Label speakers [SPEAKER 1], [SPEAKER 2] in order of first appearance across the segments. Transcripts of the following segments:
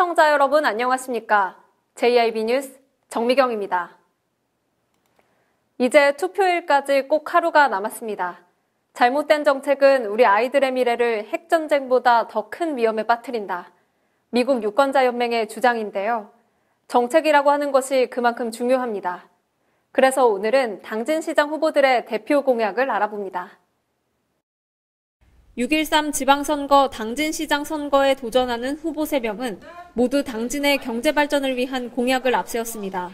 [SPEAKER 1] 시청자 여러분 안녕하십니까? JIB 뉴스 정미경입니다. 이제 투표일까지 꼭 하루가 남았습니다. 잘못된 정책은 우리 아이들의 미래를 핵전쟁보다 더 큰 위험에 빠뜨린다. 미국 유권자연맹의 주장인데요. 정책이라고 하는 것이 그만큼 중요합니다. 그래서 오늘은 당진 시장 후보들의 대표 공약을 알아봅니다. 6.13 지방선거 당진시장 선거에 도전하는 후보 3명은 모두 당진의 경제발전을 위한 공약을 앞세웠습니다.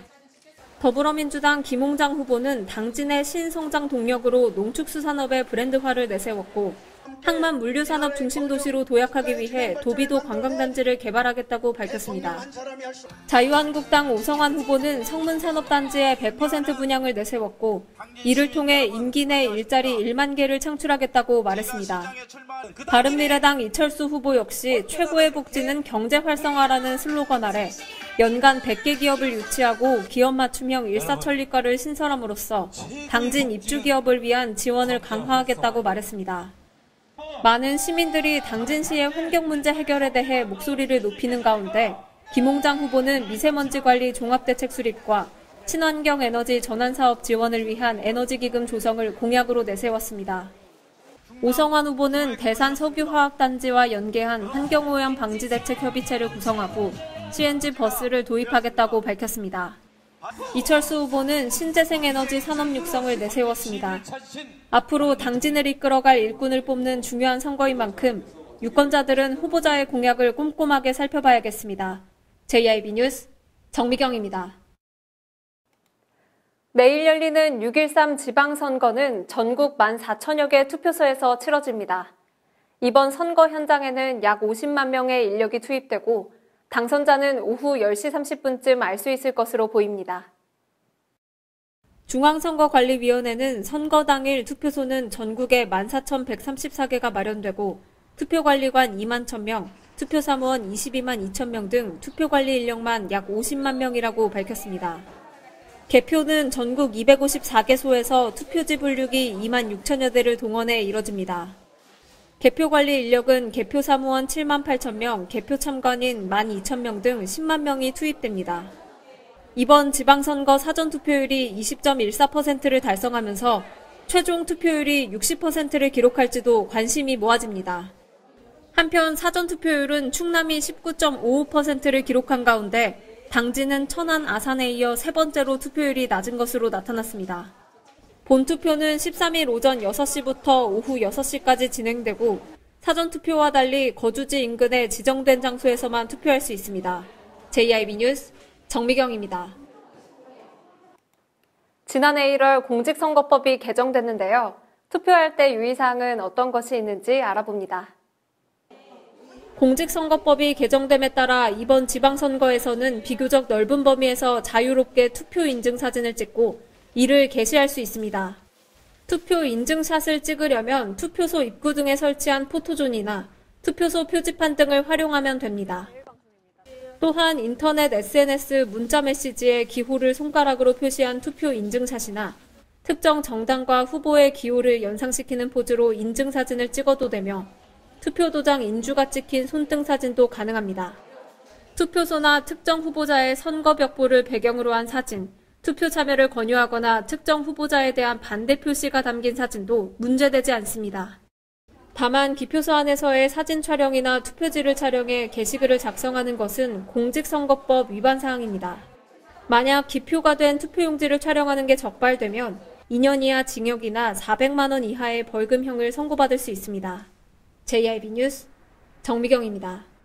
[SPEAKER 1] 더불어민주당 김홍장 후보는 당진의 신성장 동력으로 농축수산업의 브랜드화를 내세웠고 항만 물류산업 중심 도시로 도약하기 위해 도비도 관광단지를 개발하겠다고 밝혔습니다. 자유한국당 오성환 후보는 성문산업단지의 100% 분양을 내세웠고 이를 통해 임기 내 일자리 1만 개를 창출하겠다고 말했습니다. 바른미래당 이철수 후보 역시 최고의 복지는 경제 활성화라는 슬로건 아래 연간 100개 기업을 유치하고 기업 맞춤형 일사천리과를 신설함으로써 당진 입주 기업을 위한 지원을 강화하겠다고 말했습니다. 많은 시민들이 당진시의 환경 문제 해결에 대해 목소리를 높이는 가운데 김홍장 후보는 미세먼지 관리 종합대책 수립과 친환경 에너지 전환 사업 지원을 위한 에너지 기금 조성을 공약으로 내세웠습니다. 오성환 후보는 대산 석유화학단지와 연계한 환경오염 방지 대책 협의체를 구성하고 CNG 버스를 도입하겠다고 밝혔습니다. 이철수 후보는 신재생 에너지 산업 육성을 내세웠습니다. 앞으로 당진을 이끌어갈 일꾼을 뽑는 중요한 선거인 만큼 유권자들은 후보자의 공약을 꼼꼼하게 살펴봐야겠습니다. JIB 뉴스 정미경입니다. 내일 열리는 6.13 지방선거는 전국 14,000여 개 투표소에서 치러집니다. 이번 선거 현장에는 약 50만 명의 인력이 투입되고 당선자는 오후 10시 30분쯤 알 수 있을 것으로 보입니다. 중앙선거관리위원회는 선거 당일 투표소는 전국에 14,134개가 마련되고 투표관리관 2만 1,000명, 투표사무원 22만 2천 명 등 투표관리 인력만 약 50만 명이라고 밝혔습니다. 개표는 전국 254개소에서 투표지 분류기 2만 6천여 대를 동원해 이뤄집니다. 개표 관리 인력은 개표 사무원 7만 8천 명, 개표 참관인 1만 2천 명 등 10만 명이 투입됩니다. 이번 지방선거 사전투표율이 20.14%를 달성하면서 최종 투표율이 60%를 기록할지도 관심이 모아집니다. 한편 사전투표율은 충남이 19.55%를 기록한 가운데 당진은 천안 아산에 이어 세 번째로 투표율이 낮은 것으로 나타났습니다. 본투표는 13일 오전 6시부터 오후 6시까지 진행되고 사전투표와 달리 거주지 인근의 지정된 장소에서만 투표할 수 있습니다. JIB 뉴스 정미경입니다. 지난해 1월 공직선거법이 개정됐는데요. 투표할 때 유의사항은 어떤 것이 있는지 알아봅니다. 공직선거법이 개정됨에 따라 이번 지방선거에서는 비교적 넓은 범위에서 자유롭게 투표 인증 사진을 찍고 이를 게시할 수 있습니다. 투표 인증샷을 찍으려면 투표소 입구 등에 설치한 포토존이나 투표소 표지판 등을 활용하면 됩니다. 또한 인터넷 SNS 문자 메시지에 기호를 손가락으로 표시한 투표 인증샷이나 특정 정당과 후보의 기호를 연상시키는 포즈로 인증사진을 찍어도 되며 투표 도장 인주가 찍힌 손등 사진도 가능합니다. 투표소나 특정 후보자의 선거벽보를 배경으로 한 사진, 투표 참여를 권유하거나 특정 후보자에 대한 반대 표시가 담긴 사진도 문제되지 않습니다. 다만 기표소 안에서의 사진 촬영이나 투표지를 촬영해 게시글을 작성하는 것은 공직선거법 위반 사항입니다. 만약 기표가 된 투표용지를 촬영하는 게 적발되면 2년 이하 징역이나 400만 원 이하의 벌금형을 선고받을 수 있습니다. JIB 뉴스 정미경입니다.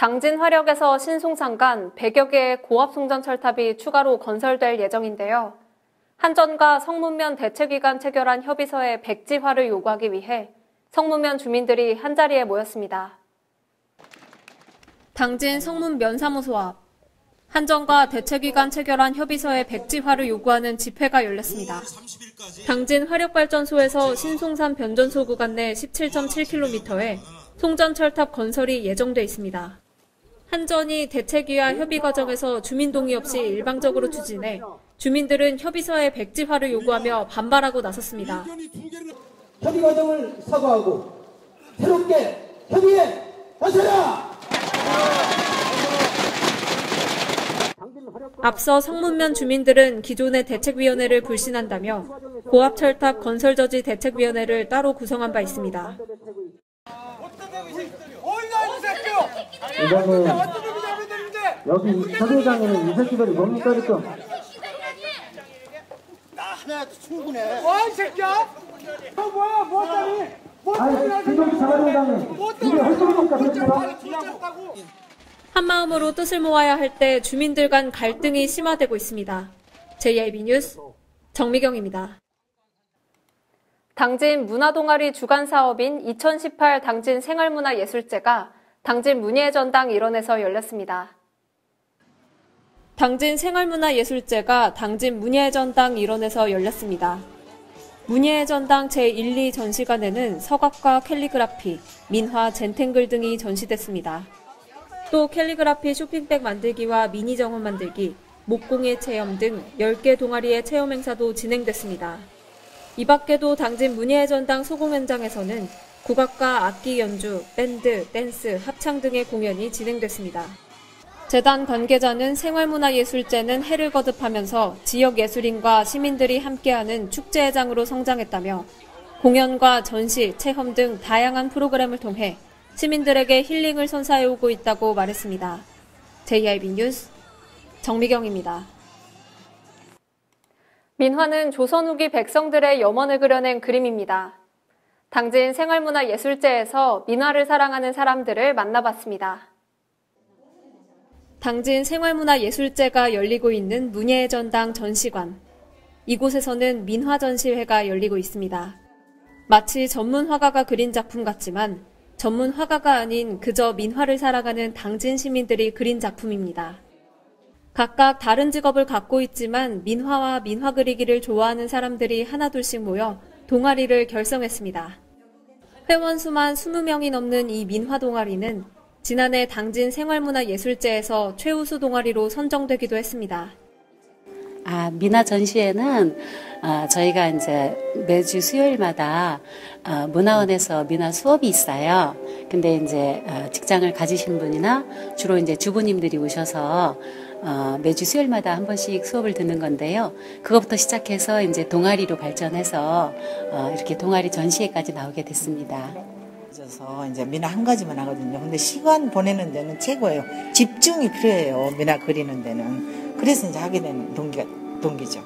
[SPEAKER 1] 당진 화력에서 신송상간 100여 개의 고압송전 철탑이 추가로 건설될 예정인데요. 한전과 성문면 대책위관 체결한 협의서의 백지화를 요구하기 위해 성문면 주민들이 한자리에 모였습니다. 당진 성문면 사무소 앞 한전과 대책위관 체결한 협의서의 백지화를 요구하는 집회가 열렸습니다. 당진 화력발전소에서 신송산 변전소 구간 내 17.7km에 송전철탑 건설이 예정돼 있습니다. 한전이 대책위와 협의 과정에서 주민 동의 없이 일방적으로 추진해 주민들은 협의서의 백지화를 요구하며 반발하고 나섰습니다.
[SPEAKER 2] 협의 과정을 사과하고 새롭게 협의에 나서라!
[SPEAKER 1] 앞서 성문면 주민들은 기존의 대책위원회를 불신한다며 고압철탑 건설저지 대책위원회를 따로 구성한 바 있습니다.
[SPEAKER 2] 이거는 여기 서대장에는 이 새끼들이 뭡니까 지금?
[SPEAKER 3] 나 하나도 충분해.
[SPEAKER 4] 와, 이 새끼야! 너 뭐야, 뭐? 뭐
[SPEAKER 2] 아니 이게 도대체가?
[SPEAKER 1] 한마음으로 뜻을 모아야 할 때 주민들 간 갈등이 심화되고 있습니다. JIB 뉴스 정미경입니다. 당진 문화동아리 주간 사업인 2018 당진 생활문화예술제가 당진 문예의 전당 일원에서 열렸습니다. 당진 생활문화예술제가 당진 문예의 전당 일원에서 열렸습니다. 문예의 전당 제1, 2 전시관에는 서각과 캘리그라피, 민화, 젠탱글 등이 전시됐습니다. 또 캘리그라피 쇼핑백 만들기와 미니 정원 만들기, 목공예 체험 등 10개 동아리의 체험 행사도 진행됐습니다. 이 밖에도 당진 문예의 전당 소공 현장에서는 국악과 악기 연주, 밴드, 댄스, 합창 등의 공연이 진행됐습니다. 재단 관계자는 생활문화예술제는 해를 거듭하면서 지역 예술인과 시민들이 함께하는 축제회장으로 성장했다며 공연과 전시, 체험 등 다양한 프로그램을 통해 시민들에게 힐링을 선사해오고 있다고 말했습니다. JIB 뉴스 정미경입니다. 민화는 조선 후기 백성들의 염원을 그려낸 그림입니다. 당진 생활문화예술제에서 민화를 사랑하는 사람들을 만나봤습니다. 당진 생활문화예술제가 열리고 있는 문예의 전당 전시관. 이곳에서는 민화 전시회가 열리고 있습니다. 마치 전문 화가가 그린 작품 같지만 전문 화가가 아닌 그저 민화를 사랑하는 당진 시민들이 그린 작품입니다. 각각 다른 직업을 갖고 있지만 민화와 민화 그리기를 좋아하는 사람들이 하나둘씩 모여 동아리를 결성했습니다. 회원 수만 20명이 넘는 이 민화 동아리는 지난해 당진 생활문화예술제에서 최우수 동아리로 선정되기도 했습니다.
[SPEAKER 5] 아, 미나 전시회는 어, 저희가 이제 매주 수요일마다 어, 문화원에서 미나 수업이 있어요. 근데 이제 어, 직장을 가지신 분이나 주로 이제 주부님들이 오셔서 어, 매주 수요일마다 한 번씩 수업을 듣는 건데요. 그것부터 시작해서 이제 동아리로 발전해서 어, 이렇게 동아리 전시회까지 나오게 됐습니다.
[SPEAKER 6] 그래서 이제 미나 한 가지만 하거든요. 근데 시간 보내는 데는 최고예요. 집중이 필요해요. 미나 그리는 데는. 그래서 이제 하게 된 동기가 동기죠.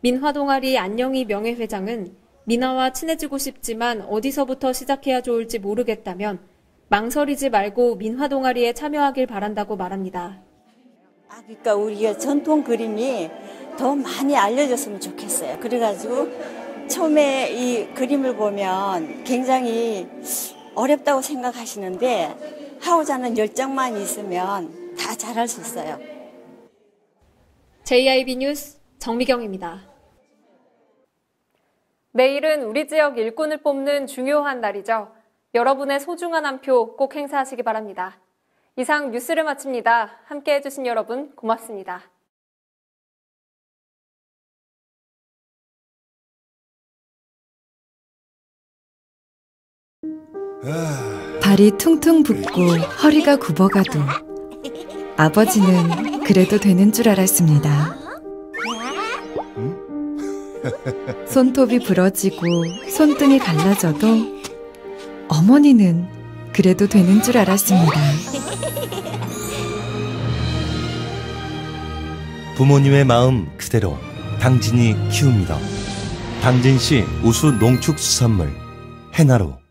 [SPEAKER 1] 민화 동아리 안녕희 명예회장은 민화와 친해지고 싶지만 어디서부터 시작해야 좋을지 모르겠다면 망설이지 말고 민화 동아리에 참여하길 바란다고 말합니다.
[SPEAKER 7] 아, 그러니까 우리가 전통 그림이 더 많이 알려졌으면 좋겠어요. 그래가지고 처음에 이 그림을 보면 굉장히 어렵다고 생각하시는데 하고자 하는 열정만 있으면 다 잘할 수 있어요.
[SPEAKER 1] JIB 뉴스 정미경입니다. 내일은 우리 지역 일꾼을 뽑는 중요한 날이죠. 여러분의 소중한 한 표 꼭 행사하시기 바랍니다. 이상 뉴스를 마칩니다. 함께 해주신 여러분 고맙습니다.
[SPEAKER 8] 발이 퉁퉁 붓고 허리가 굽어가도 아버지는 그래도 되는 줄 알았습니다. 손톱이 부러지고 손등이 갈라져도 어머니는 그래도 되는 줄 알았습니다.
[SPEAKER 9] 부모님의 마음 그대로 당진이 키웁니다. 당진시 우수 농축수산물 해나루